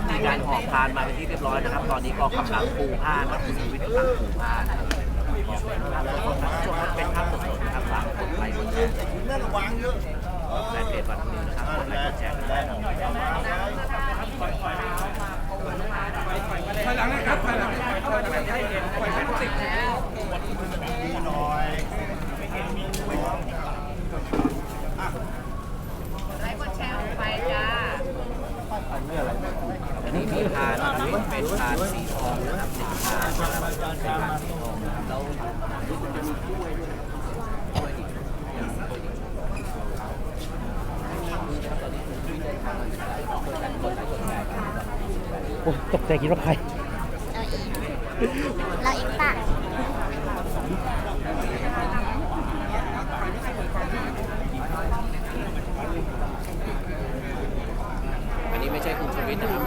ับมีการห่อพานมาเป็นที่เรียบร้อยนะครับ ตอนนี้ก็กำลังปูผ้าครับคุณชีวิตกำลังปูผ้านะครับช่วงนั้นเป็นภาพสดๆนะครับฝากกดไลค์กดแชร์แฟนเพจวันนี้นะครับกดไลค์กดแชร์กันได้นะครับ ถอยหลังนะครับถอยหลังถอยหลังให้เห็นถอยหลังสิ ดีหน่อย อันนี้มีพานนะครับเป็นพานสีทองนะครับสีพานนะครับเป็นพานสีทองนะครับแล้วมันจะมีกล้วยด้วยกล้วยอีกตอนนี้คุณชีวิตได้ทำอะไรกดไลค์กดไลค์กดแชร์กันนะครับโอ้ตกใจคิดว่าใครเราอีกป่ะอันนี้ไม่ใช่คุณชวิทย์นะครับ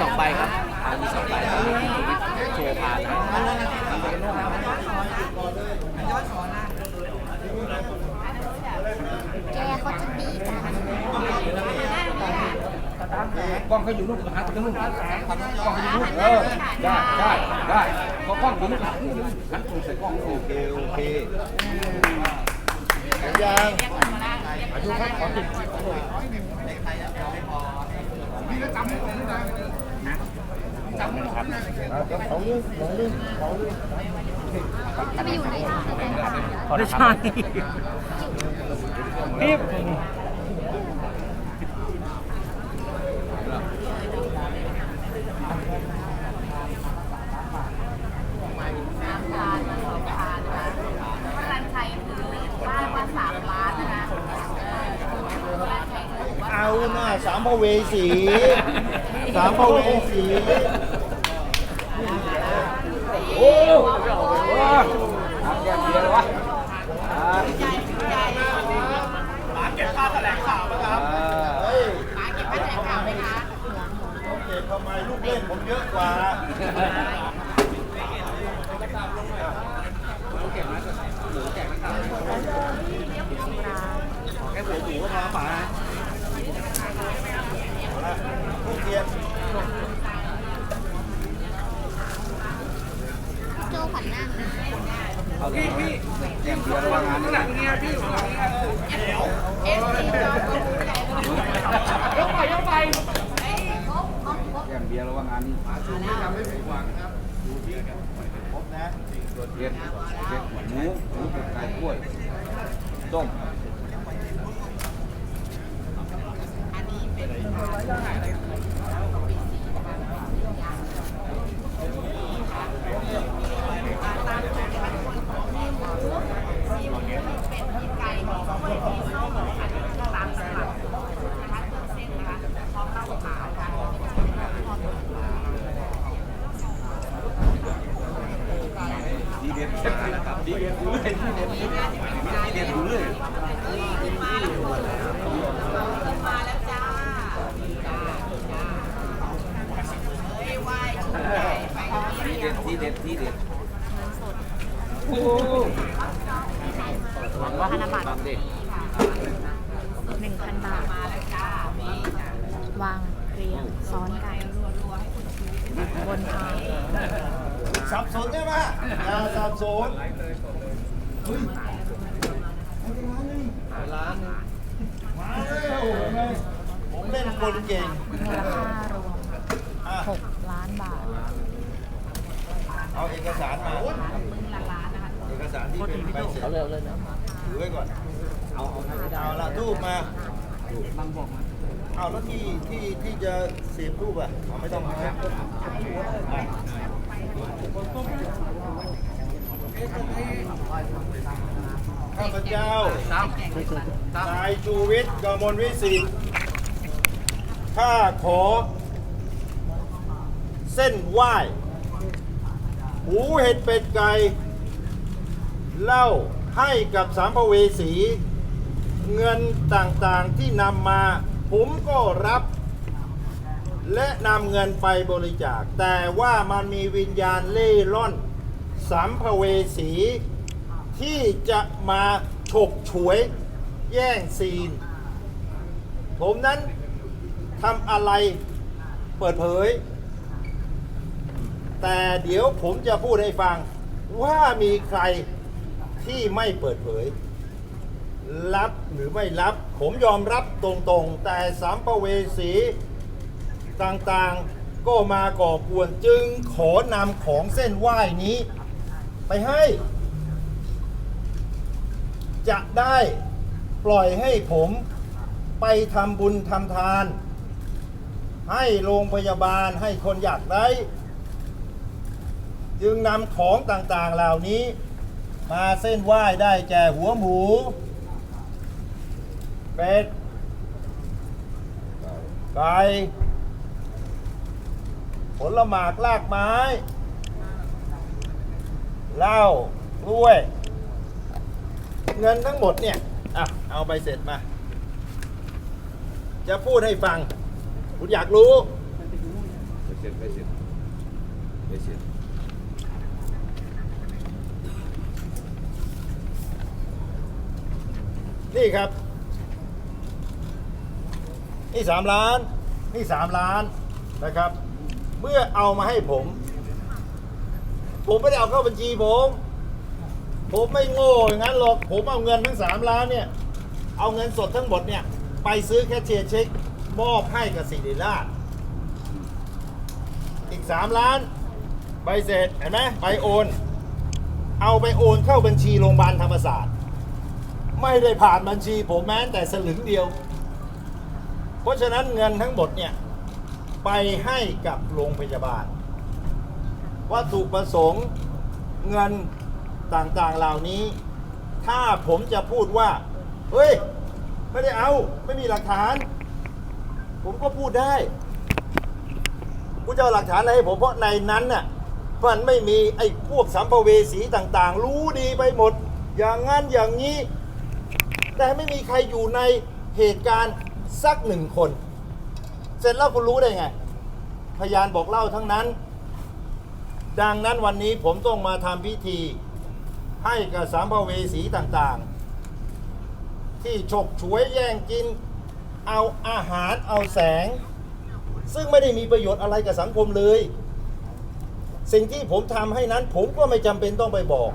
สองใบครับพามีสองใบตอนนี้คุณชูวิทย์โชว์พานะแกเขาจะดีกันกล้องเขาอยู่นู่นหันไปนู่นกล้องเขาอยู่นู่นเออได้ได้ได้ก็กล้องอยู่นู่นหันหันตรงใส่กล้องโอเคโอเคแข็งยังอายุครับขอติด เอาเรื่องของเรื่องของเรื่องจะไปอยู่ไหนอะไม่ใช่รีบเอาหน้าสามพระเวสีสามพระเวสี โอ้โหน้ำแก้มเบียร์เลยวะอ่าเฮ้ยเก็บทำไมลูกเล่นผมเยอะกว่าแค่หัวหมูก็พอป่า เอาละลูกเทียน โจขวัญนั่งพี่พี่แก้มเบียร์ระวังงานนี่แหละเงี้ยพี่ระวังเงี้ยแก้มเบียร์ระวังงานนี่ครบนะเห็ดเห็ดหมูหมูเป็ดไก่กล้วยต้ม ดีเด็ดดีเด็ดดูเลยดีเด็ดดี เด็ดดูเลยทีเด็ดทีเด็ดทีเด็ดโอ้ธนบัตรบังดิหนึ่งพันบาทมาแล้วจ้าวางเรียงซ้อนกันบนทางสับสนใช่ไหมอย่าสับสน เฮ้ยร้านนึงมาแล้วเห็นไหมผมเล่นคนเก่งมูลค่ารวมอะ6ล้านบาทเอาเอกสารมาเอกสารที่เป็นใบเสร็จเขาเร็วเลยนะถือไว้ก่อน เอาเอาให้ได้เอาละทูบมาบางบอกมาเอาแล้วที่ที่ที่จะเสียบรูปอะเอาไม่ต้องนะอะ ข้าพเจ้า นายชูวิทย์กมลวิสิทธิ์ข้าขอ เส้นไหว้หมูเห็ดเป็ดไก่เหล้าให้กับสามภเวสี เงินต่างๆที่นำมา ผมก็รับ และนำเงินไปบริจาค แต่ว่ามันมีวิญญาณเล่ร่อนสัมภเวสี ที่จะมาฉกฉวยแย่งซีน ผมนั้นทำอะไรเปิดเผย แต่เดี๋ยวผมจะพูดให้ฟังว่ามีใครที่ไม่เปิดเผย รับหรือไม่รับ ผมยอมรับตรงๆ แต่สามภเวสีต่างๆก็มาก่อกวนจึงขอนำของเส้นไหว้นี้ไปให้ จะได้ปล่อยให้ผมไปทำบุญทำทาน ให้โรงพยาบาลให้คนอยากได้ จึงนำของต่างๆเหล่านี้ มาเส้นไหว้ได้แก่หัวหมูเป็ดไก่ผลหมากลากไม้เหล้ากล้วย เงินทั้งหมดเนี่ยอะเอาใบเสร็จมา จะพูดให้ฟัง คุณอยากรู้ ไปเสร็จไปเสร็จไปเสร็จนี่ครับ นี่สามล้าน นี่สามล้านนะครับ เมื่อเอามาให้ผม ผมไม่ได้เอาเข้าบัญชีผม ผมไม่โง่อย่างนั้นหรอก ผมเอาเงินทั้งสามล้านเนี่ย เอาเงินสดทั้งหมดเนี่ย ไปซื้อแคชเชียร์เช็คมอบให้กับสิริราช อีกสามล้าน ใบเสร็จเห็นไหมใบโอน เอาไปโอนเข้าบัญชีโรงพยาบาลธรรมศาสตร์ ไม่ได้ผ่านบัญชีผมแม้แต่สลึงเดียว เพราะฉะนั้นเงินทั้งหมดเนี่ย ไปให้กับโรงพยาบาล วัตถุประสงค์เงิน ต่างๆเหล่านี้ ถ้าผมจะพูดว่า เฮ้ย ไม่ได้เอาไม่มีหลักฐาน ผมก็พูดได้กูจะเอาหลักฐานอะไรให้ผมเพราะในนั้นน่ะมันไม่มีไอ้พวกสัมภเวสีต่างๆ รู้ดีไปหมด อย่างนั้นอย่างนี้ แต่ไม่มีใครอยู่ในเหตุการณ์สักหนึ่งคน เสร็จแล้วคุณรู้ได้ไง พยานบอกเล่าทั้งนั้น ดังนั้นวันนี้ผมต้องมาทำพิธี ให้กับสามภเวสีต่างๆ ที่ฉกฉวยแย่งกิน เอาอาหารเอาแสง ซึ่งไม่ได้มีประโยชน์อะไรกับสังคมเลย สิ่งที่ผมทำให้นั้นผมก็ไม่จำเป็นต้องไปบอก